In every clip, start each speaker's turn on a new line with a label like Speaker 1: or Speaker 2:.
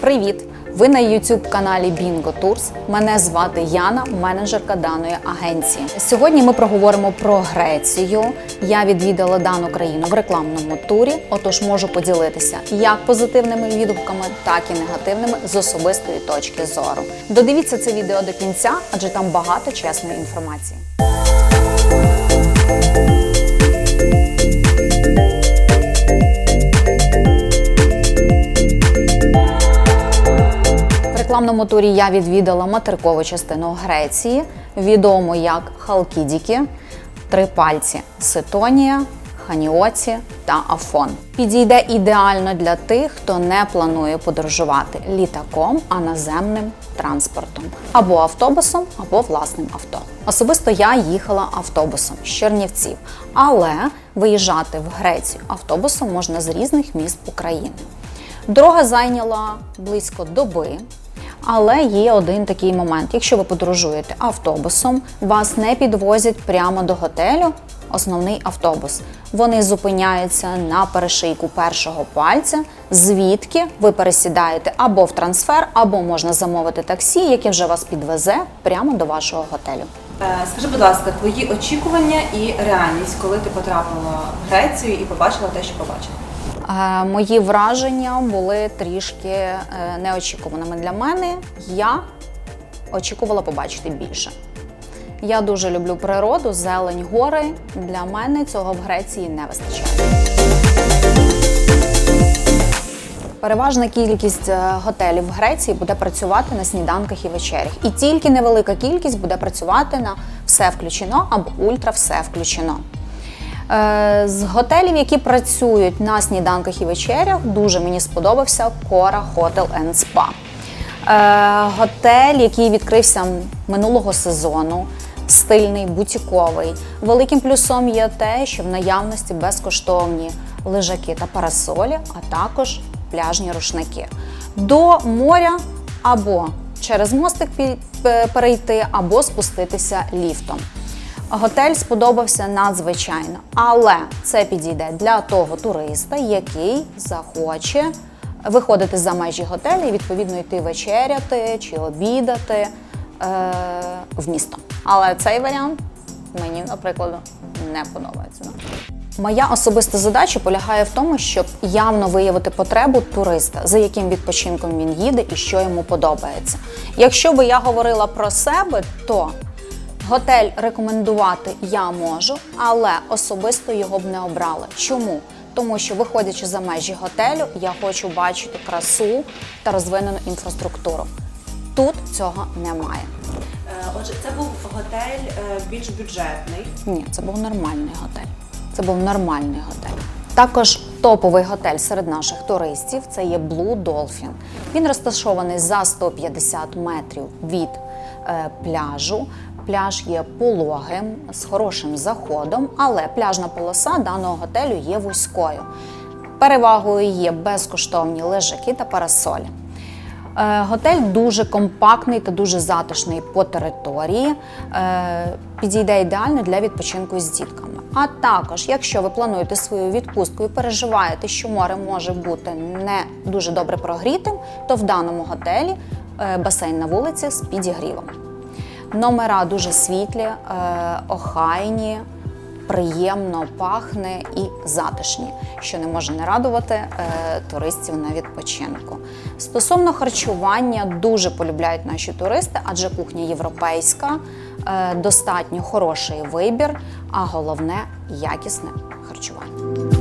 Speaker 1: Привіт! Ви на youtube каналі Bingo Tours. Мене звати Яна, менеджерка даної агенції. Сьогодні ми проговоримо про Грецію. Я відвідала дану країну в рекламному турі, отож можу поділитися як позитивними відгуками, так і негативними з особистої точки зору. Додивіться це відео до кінця, адже там багато чесної інформації. Рекламному турі я відвідала материкову частину Греції, відому як Халкідіки, три пальці Ситонія, Ханіоці та Афон. Підійде ідеально для тих, хто не планує подорожувати літаком, а наземним транспортом або автобусом, або власним авто. Особисто я їхала автобусом з Чернівців, але виїжджати в Грецію автобусом можна з різних міст України. Дорога зайняла близько доби. Але є один такий момент: якщо ви подорожуєте автобусом, вас не підвозять прямо до готелю. Основний автобус. Вони зупиняються на перешийку першого пальця, звідки ви пересідаєте або в трансфер, або можна замовити таксі, яке вже вас підвезе прямо до вашого готелю.
Speaker 2: Е, Скажи, будь ласка, твої очікування і реальність, коли ти потрапила в Грецію і побачила те, що побачила?
Speaker 1: Мої враження були трішки е, неочікуваними для мене. Я очікувала побачити більше. Я дуже люблю природу, зелень, гори. Для мене цього в Греції не вистачає. Переважна кількість е, готелів в Греції буде працювати на сніданках і вечерях. І тільки невелика кількість буде працювати на все включено або ультра все включено. Е, З готелів, які працюють на сніданках і вечерях, дуже мені сподобався Кора Hotel and Spa. Е, Готель, який відкрився минулого сезону, стильний, бутіковий. Великим плюсом є те, що в наявності безкоштовні лежаки та парасолі, а також пляжні рушники. До моря або через мостик перейти, або спуститися ліфтом. Готель сподобався надзвичайно, але це підійде для того туриста, який захоче виходити за межі готелю і відповідно йти вечеряти чи обідати е, в місто. Але цей варіант мені, наприклад, не подобається. Моя особиста задача полягає в тому, щоб явно виявити потребу туриста, за яким відпочинком він їде і що йому подобається. Якщо би я говорила про себе, то готель рекомендувати я можу, але особисто його б не обрала. Чому? Тому що, виходячи за межі готелю, я хочу бачити красу та розвинену інфраструктуру. Тут цього немає.
Speaker 2: Отже, це був готель е, більш бюджетний.
Speaker 1: Ні, це був нормальний готель. Це був нормальний готель. Також топовий готель серед наших туристів це є Blue Dolphin. Він розташований за 150 метрів від е, пляжу. Пляж є пологим з хорошим заходом, але пляжна полоса даного готелю є вузькою. Перевагою є безкоштовні лежаки та парасолі. Е, Готель дуже компактний та дуже затишний по території. Е, Підійде ідеально для відпочинку з дітками. А також, якщо ви плануєте свою відпустку і переживаєте, що море може бути не дуже добре прогрітим, то в даному готелі е, басейн на вулиці з підігрівом. Номера дуже світлі, е, охайні, приємно пахне і затишні, що не може не радувати е, туристів на відпочинку. Стосовно харчування, дуже полюбляють наші туристи, адже кухня європейська, е, достатньо хороший вибір, а головне якісне харчування.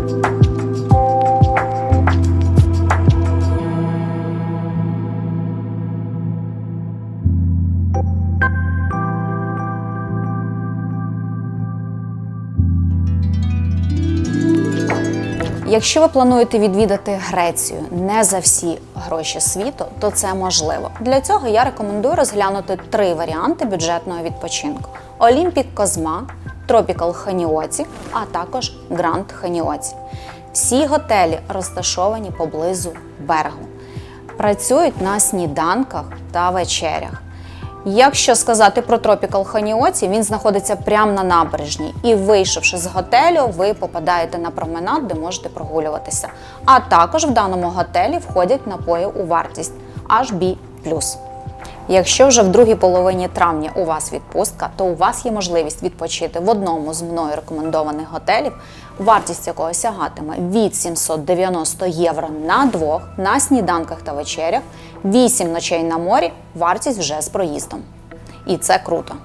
Speaker 1: Якщо ви плануєте відвідати Грецію не за всі гроші світу, то це можливо. Для цього я рекомендую розглянути три варіанти бюджетного відпочинку: Olympic Козма, Tropical Ханіоці, а також Grand Ханіоці. Всі готелі розташовані поблизу берегу, працюють на сніданках та вечерях. Якщо сказати про тропікал Ханіоці, він знаходиться прямо на набережній. І вийшовши з готелю, ви попадаєте на променад, де можете прогулюватися. А також в даному готелі входять напої у вартість HB+. Якщо вже в другій половині травня у вас відпустка, то у вас є можливість відпочити в одному з мною рекомендованих готелів, вартість якого сягатиме від 790 євро на двох на сніданках та вечерях, 8 ночей на морі, вартість вже з проїздом. І це круто.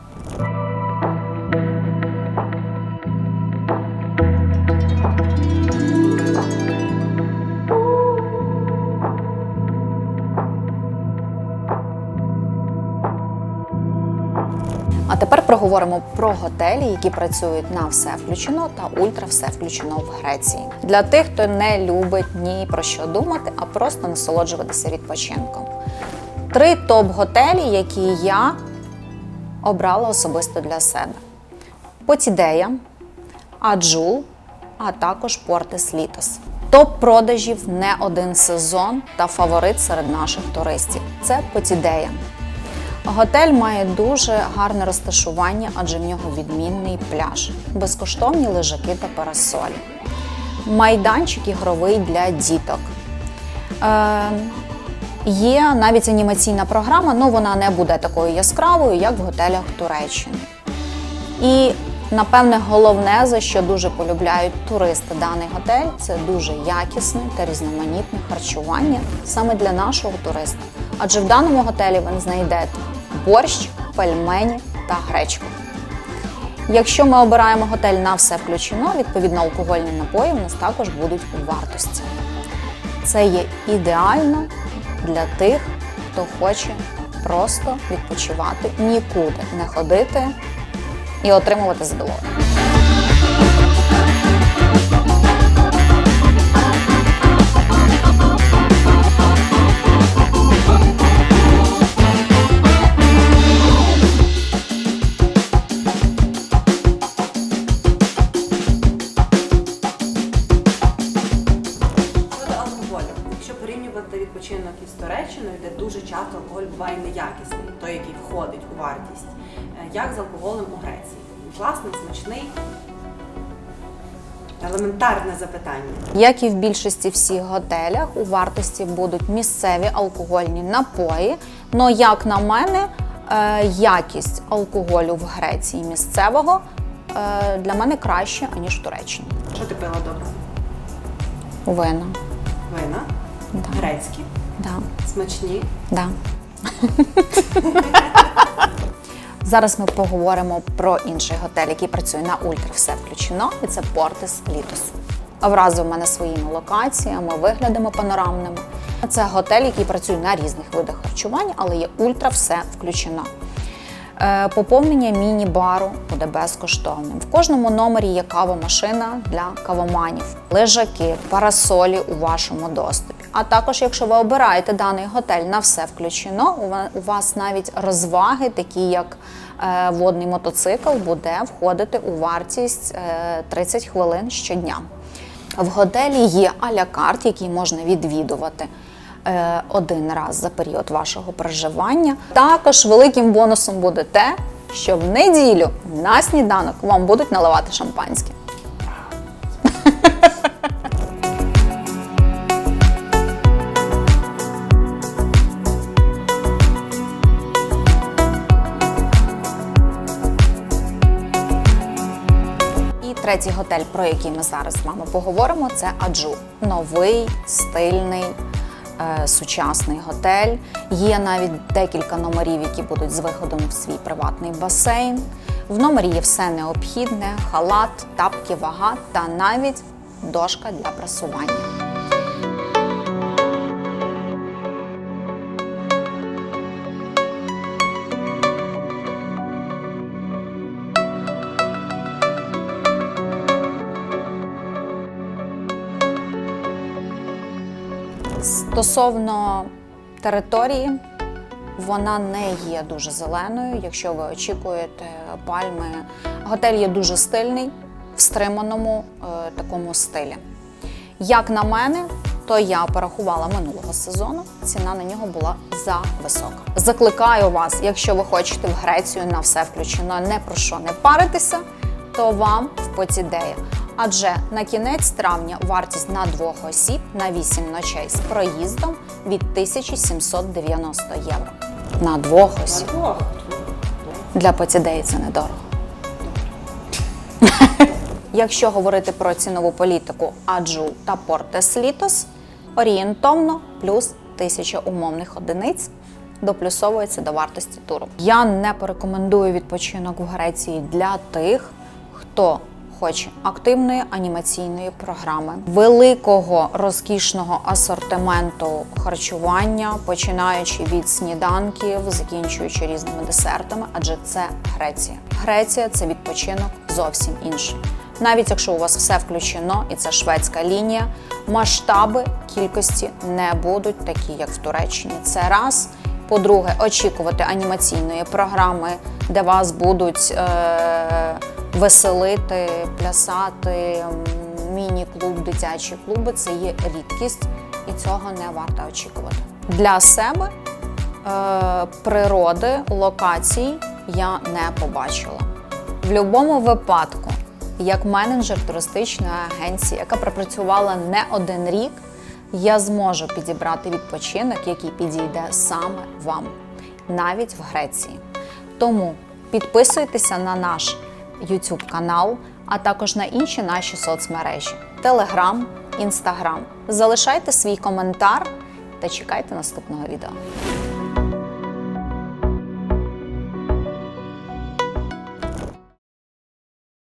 Speaker 1: Проговоримо про готелі, які працюють на все включено та ультра все включено в Греції. Для тих, хто не любить ні про що думати, а просто насолоджуватися відпочинком. Три топ-готелі, які я обрала особисто для себе: Потідея, Аджул, а також Портес Літос. Топ продажів не один сезон та фаворит серед наших туристів. Це Потідея. Готель має дуже гарне розташування, адже в нього відмінний пляж, безкоштовні лежаки та парасолі, майданчик ігровий для діток. Е, є навіть анімаційна програма, але вона не буде такою яскравою, як в готелях Туреччини. І напевне головне, за що дуже полюбляють туристи даний готель, це дуже якісне та різноманітне харчування саме для нашого туриста. Адже в даному готелі ви знайдете борщ, пельмені та гречку. Якщо ми обираємо готель на все включено, відповідно алкогольні напої в нас також будуть у вартості. Це є ідеально для тих, хто хоче просто відпочивати, нікуди не ходити і отримувати задоволення.
Speaker 2: Туреччиною, де дуже часто алкоголь буває неякісний, той, який входить у вартість, е, як з алкоголем у Греції? Класний, смачний. Елементарне запитання.
Speaker 1: Як і в більшості всіх готелях, у вартості будуть місцеві алкогольні напої. Но, як на мене, е, якість алкоголю в Греції місцевого е, для мене краще, аніж в Туреччині.
Speaker 2: Що ти пила добре?
Speaker 1: Вина.
Speaker 2: Вина,
Speaker 1: Да.
Speaker 2: грецькі,
Speaker 1: Да.
Speaker 2: смачні.
Speaker 1: Да. Зараз ми поговоримо про інший готель, який працює на ультра все включено, і це Портес Літос. Вразив мене своїми локаціями, виглядами панорамними. Це готель, який працює на різних видах харчування, але є ультра все включено. Е, Поповнення міні-бару буде безкоштовним. В кожному номері є кавомашина для кавоманів, лежаки, парасолі у вашому доступі. А також, якщо ви обираєте даний готель на все включено, у вас навіть розваги, такі як е, водний мотоцикл, буде входити у вартість е, 30 хвилин щодня. В готелі є аля карт, який можна відвідувати е, один раз за період вашого проживання. Також великим бонусом буде те, що в неділю на сніданок вам будуть наливати шампанське. Третій готель, про який ми зараз з вами поговоримо, це Аджу. Новий, стильний, е, сучасний готель. Є навіть декілька номерів, які будуть з виходом в свій приватний басейн. В номері є все необхідне: халат, тапки, вага та навіть дошка для прасування. Стосовно території, вона не є дуже зеленою. Якщо ви очікуєте пальми, готель є дуже стильний, в стриманому е, такому стилі. Як на мене, то я порахувала минулого сезону. Ціна на нього була зависока. Закликаю вас, якщо ви хочете в Грецію на все включено, не про що не паритися, то вам в Поцідея. Адже на кінець травня вартість на двох осіб на 8 ночей з проїздом від 1790 євро. На двох осіб. Для Поцідеї це недорого. Якщо говорити про цінову політику Аджу та Портес Літос, орієнтовно плюс тисяча умовних одиниць доплюсовується до вартості туру. Я не порекомендую відпочинок в Греції для тих, хто хоче активної анімаційної програми, великого розкішного асортименту харчування, починаючи від сніданків, закінчуючи різними десертами, адже це Греція. Греція це відпочинок зовсім інший. Навіть якщо у вас все включено, і це шведська лінія, масштаби кількості не будуть такі, як в Туреччині. Це раз. По-друге, очікувати анімаційної програми, де вас будуть е- веселити, плясати, міні-клуб, дитячі клуби це є рідкість, і цього не варто очікувати. Для себе е- природи, локацій я не побачила. В будь-якому випадку, як менеджер туристичної агенції, яка пропрацювала не один рік, я зможу підібрати відпочинок, який підійде саме вам, навіть в Греції. Тому підписуйтеся на наш YouTube канал, а також на інші наші соцмережі: Telegram, Instagram. Залишайте свій коментар та чекайте наступного відео.